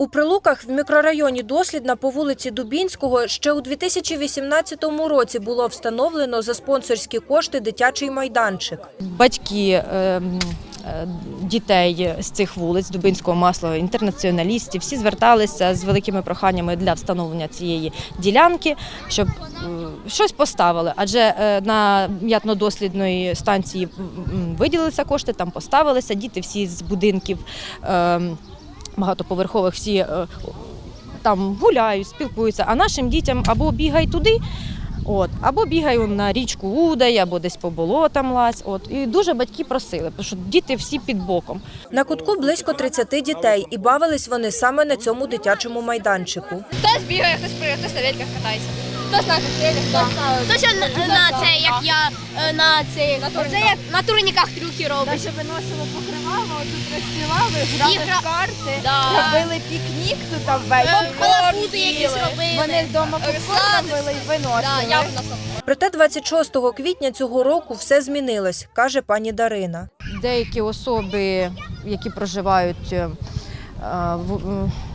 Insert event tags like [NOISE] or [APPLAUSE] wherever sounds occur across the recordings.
У Прилуках в мікрорайоні Дослідна по вулиці Дубінського ще у 2018 році було встановлено за спонсорські кошти дитячий майданчик. батьки ем, е, дітей з цих вулиць Дубинського Маслова, інтернаціоналістів, всі зверталися з великими проханнями для встановлення цієї ділянки, щоб е, щось поставили. Адже е, на м'ятно-дослідної станції виділилися кошти, там поставилися. Діти всі з будинків ем, багатоповерхових, всі е, там гуляють, спілкуються. А нашим дітям або бігай туди. От, або бігаю на річку Удай, або десь по болотам лазь. От. І дуже батьки просили, тому що діти всі під боком. На кутку близько 30 дітей, і бавились вони саме на цьому дитячому майданчику. Хтось бігає, хтось хтось на великах катається. Хтось на коктейлях, хтось на... Хтось на, на це, як я, е, на це, на це як на турніках трюки робить. Навіть виносили покривало, тут розстілали, грали в гра- карти, Да. робили пікнік тут там ввечері. Балакути якісь робили. Вони вдома попкорн Сладості. робили і Да, виносили. я б нас Проте 26 квітня цього року все змінилось, каже пані Дарина. Деякі особи, які проживають е,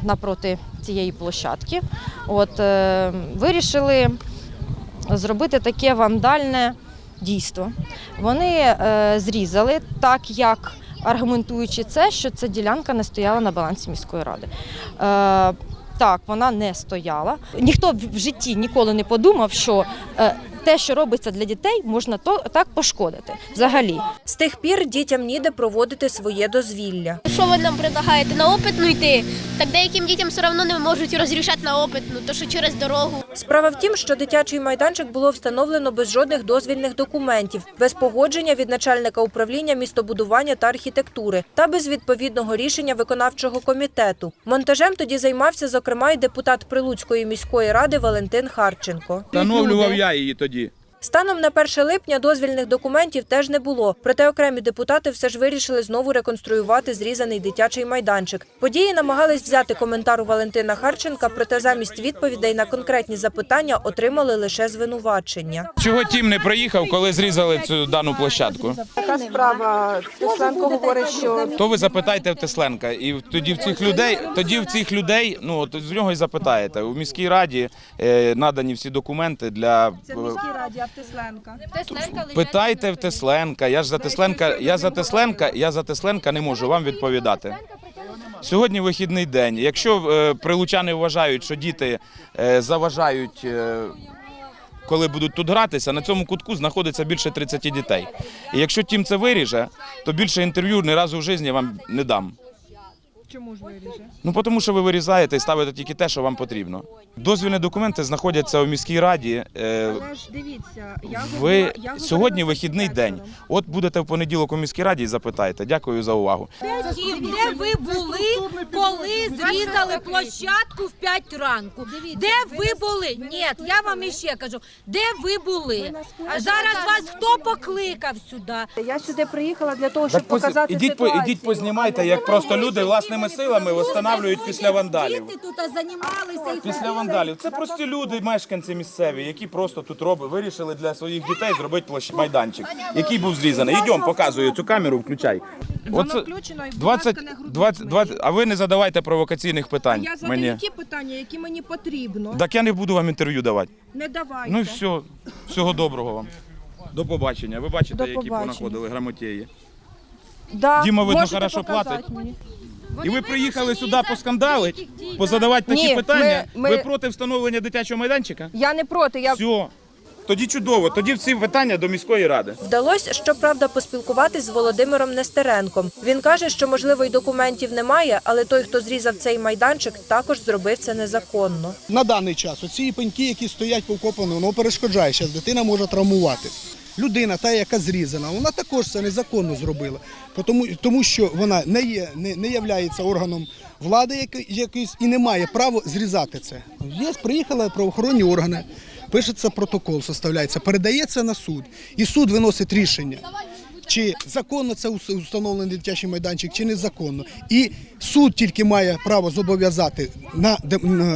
напроти цієї площадки, от, е, вирішили зробити таке вандальне дійство. Вони е, зрізали так, як аргументуючи це, що ця ділянка не стояла на балансі міської ради. Е, так, вона не стояла. Ніхто в житті ніколи не подумав, що е, те, що робиться для дітей, можна то так пошкодити. Взагалі, З тих пір дітям ніде проводити своє дозвілля. Що ви нам предлагаєте? На опитну йти? Так деяким дітям все одно не можуть розрішати на опитну, то що через дорогу. Справа в тім, що дитячий майданчик було встановлено без жодних дозвільних документів, без погодження від начальника управління містобудування та архітектури та без відповідного рішення виконавчого комітету. Монтажем тоді займався, зокрема, і депутат Прилуцької міської ради Валентин Харченко. Встановлював я її тоді. Станом на 1 липня дозвільних документів теж не було. Проте окремі депутати все ж вирішили знову реконструювати зрізаний дитячий майданчик. Події намагались взяти коментар у Валентина Харченка, проте замість відповідей на конкретні запитання отримали лише звинувачення. Чого тім не приїхав, коли зрізали цю дану площадку? Така справа. Тесленко говорить, що То ви запитайте в Тесленка, і тоді в цих людей, тоді в цих людей, ну от з нього і запитаєте. У міській раді е, надані всі документи для е, раді, а в Тесленка. питайте в Тесленка. Я ж за Тесленка, я за Тесленка, я за Тесленка не можу вам відповідати. Сьогодні вихідний день. Якщо е, прилучани вважають, що діти е, заважають. е, Коли будуть тут гратися, на цьому кутку знаходиться більше 30 дітей. І якщо тім це виріже, то більше інтерв'ю ні разу в житті вам не дам. Чому ж виріже? Ну тому що ви вирізаєте і ставите тільки те, що вам потрібно. Дозвільні документи знаходяться у міській раді. Е, Але ж дивіться, я Ви сьогодні вихідний день. От будете в понеділок у міській раді і запитаєте. Дякую за увагу. Де ви були, коли зрізали площадку в 5 ранку? Де ви були? Ні, я вам іще кажу, де ви були? Зараз вас хто покликав сюди? Я сюди приїхала для того, щоб Так показати ідіть, ситуацію. ідіть познімайте, як просто люди власними силами встановлюють після вандалів. Діти тут займалися і Після вандалів. Це прості люди, мешканці місцеві, які просто тут роби, вирішили для своїх дітей зробити площ... майданчик, який був зрізаний. Йдемо, показую цю камеру, включай. Оце включено, і, 20, ласка, не 20, 20, а ви не задавайте провокаційних питань. Я задаю мені. ті питання, які мені потрібно. Так я не буду вам інтерв'ю давати. Не давайте. Ну і все. Всього доброго вам. До побачення. Ви бачите, До які побачення. понаходили грамотєї. Да, Діма, видно, можете хорошо показати платить. мені. І ви приїхали сюди поскандалити, позадавати такі Ні, питання. ми- ми- Ви проти встановлення дитячого майданчика? Я не проти, я Все. Тоді чудово. Тоді всі питання до міської ради. Вдалося, щоправда, поспілкуватись з Володимиром Нестеренком. Він каже, що можливо й документів немає, але той, хто зрізав цей майданчик, також зробив це незаконно. на даний час оці пеньки, які стоять повкопані, воно перешкоджає. Зараз дитина може травмувати. Людина, та, яка зрізана, вона також це незаконно зробила, тому, тому що вона не є, не, не являється органом влади якийсь і не має права зрізати це. Є, приїхали правоохоронні органи, пишеться протокол, составляється, передається на суд, і суд виносить рішення. Чи законно це ус- встановлений дитячий майданчик, чи незаконно. І суд тільки має право зобов'язати на,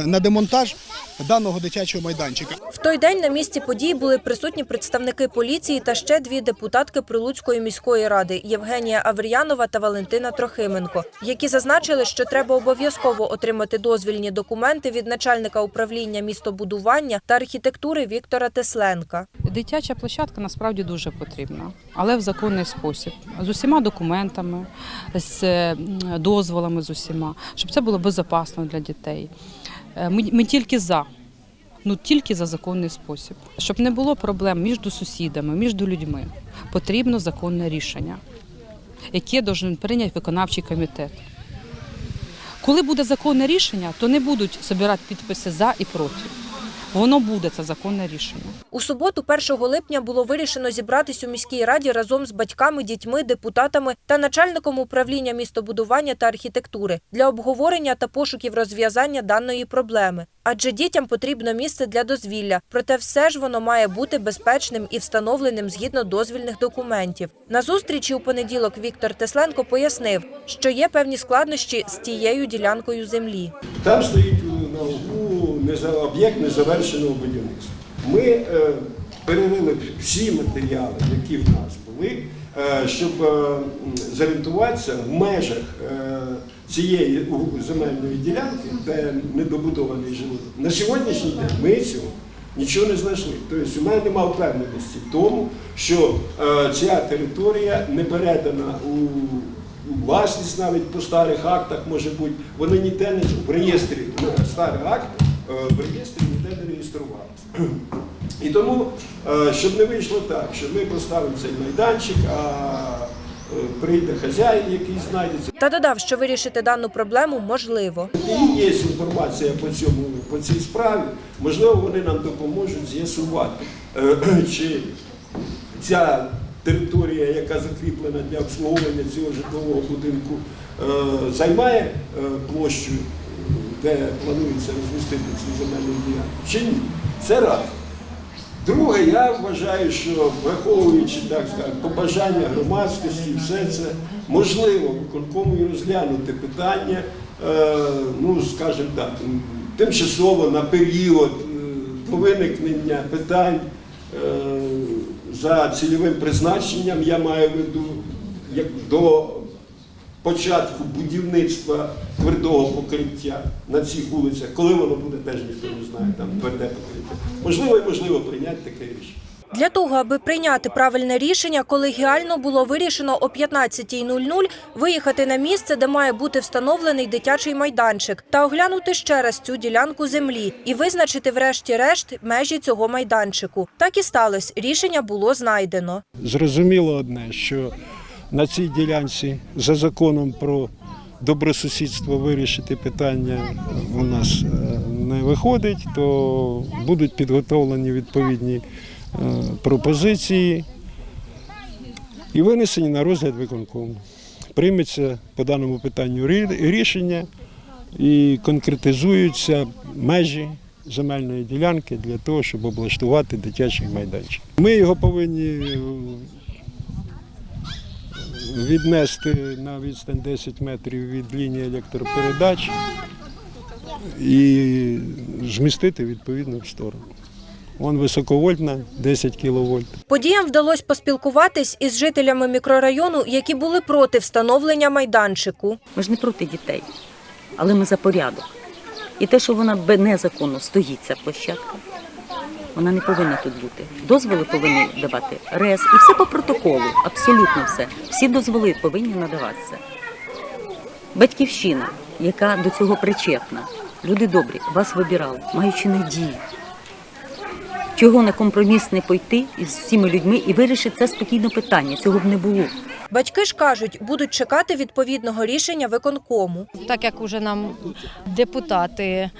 на демонтаж даного дитячого майданчика. В той день на місці подій були присутні представники поліції та ще дві депутатки Прилуцької міської ради Євгенія Авріянова та Валентина Трохименко, які зазначили, що треба обов'язково отримати дозвільні документи від начальника управління містобудування та архітектури Віктора Тесленка. Дитяча площадка насправді дуже потрібна, але в законний спосіб, з усіма документами, з е, дозволами з усіма, щоб це було безпечно для дітей. Е, Ми, ми тільки за. Ну тільки за законний спосіб, щоб не було проблем між сусідами, між людьми, потрібно законне рішення, яке має прийняти виконавчий комітет. Коли буде законне рішення, то не будуть збирати підписи за і проти. Воно буде це законне рішення. У суботу, 1 липня, було вирішено зібратись у міській раді разом з батьками, дітьми, депутатами та начальником управління містобудування та архітектури для обговорення та пошуків розв'язання даної проблеми. Адже дітям потрібно місце для дозвілля, проте все ж воно має бути безпечним і встановленим згідно дозвільних документів. На зустрічі у понеділок Віктор Тесленко пояснив, що є певні складнощі з тією ділянкою землі. Там стоїть на углу об'єкт незавершеного будівництва. Ми е, перерили всі матеріали, які в нас були, е, щоб е, зорієнтуватися в межах цієї земельної ділянки, де недобудований живот. На сьогоднішній день ми цього нічого не знайшли. Тобто у мене немає впевненості в тому, що ця територія не передана у власність навіть по старих актах може бути, вони ніде не в реєстрі е, старий акт е, в реєстрі ніде не реєструвалися. І тому, е, щоб не вийшло так, що ми поставимо цей майданчик, а е, прийде хазяїн, який знайдеться. Та додав, що вирішити дану проблему можливо. І є інформація по цьому по цій справі. Можливо, вони нам допоможуть з'ясувати, е, [CLEARS THROAT] чи ця територія, яка закріплена для обслуговування цього житлового будинку, е, займає е, площу, де планується розмістити цю земельну ділянку, чи ні. Це раз. Друге, я вважаю, що враховуючи так сказати, побажання громадськості, все це можливо виконкому і розглянути питання, е, ну скажімо так, тимчасово на період е, до виникнення питань е, за цільовим призначенням, я маю в виду як до початку будівництва твердого покриття на цих вулицях, коли воно буде, теж ніхто не знає, там тверде покриття. Можливо і можливо прийняти таке рішення. Для того, аби прийняти правильне рішення, колегіально було вирішено о 15.00 виїхати на місце, де має бути встановлений дитячий майданчик, та оглянути ще раз цю ділянку землі і визначити врешті-решт межі цього майданчику. Так і сталося. Рішення було знайдено. Зрозуміло одне, що на цій ділянці за законом про добросусідство вирішити питання у нас е, не виходить, то будуть підготовлені відповідні е, пропозиції і винесені на розгляд виконкому. Прийметься по даному питанню рішення і конкретизуються межі земельної ділянки для того, щоб облаштувати дитячий майданчик. Ми його повинні віднести на відстань 10 метрів від лінії електропередач і змістити відповідно в сторону. Вон високовольтна, 10 кВт. Подіям вдалося поспілкуватись із жителями мікрорайону, які були проти встановлення майданчику. Ми ж не проти дітей, але ми за порядок. І те, що вона незаконно стоїть, ця площадка, вона не повинна тут бути. Дозволи повинні давати РЕС і все по протоколу, абсолютно все. Всі дозволи повинні надаватися. Батьківщина, яка до цього причетна, люди добрі, вас вибирали, маючи надію. Чого на компроміс не пойти із всіма людьми і вирішити це спокійно питання? Цього б не було. Батьки ж кажуть, будуть чекати відповідного рішення виконкому. Так як уже нам депутати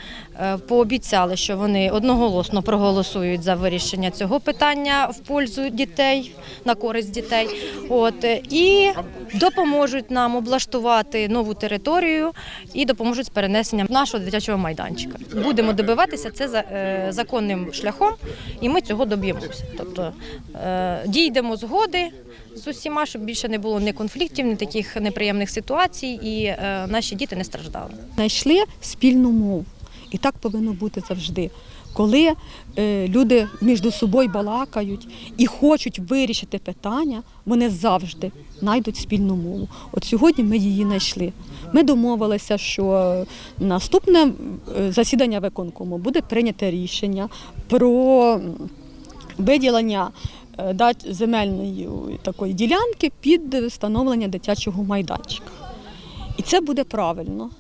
е, пообіцяли, що вони одноголосно проголосують за вирішення цього питання в пользу дітей на користь дітей, от е, і допоможуть нам облаштувати нову територію і допоможуть з перенесенням нашого дитячого майданчика. Будемо добиватися це за е, законним шляхом, і ми цього доб'ємося. Тобто дійдемо згоди з усіма, щоб більше не було ні конфліктів, ні таких неприємних ситуацій, і е, наші діти не страждали. знайшли спільну мову. І так повинно бути завжди. Коли е, люди між собою балакають і хочуть вирішити питання, вони завжди знайдуть спільну мову. От сьогодні ми її знайшли. Ми домовилися, що наступне е, засідання виконкому буде прийнято рішення про виділення е, дать земельної такої ділянки під встановлення дитячого майданчика. І це буде правильно.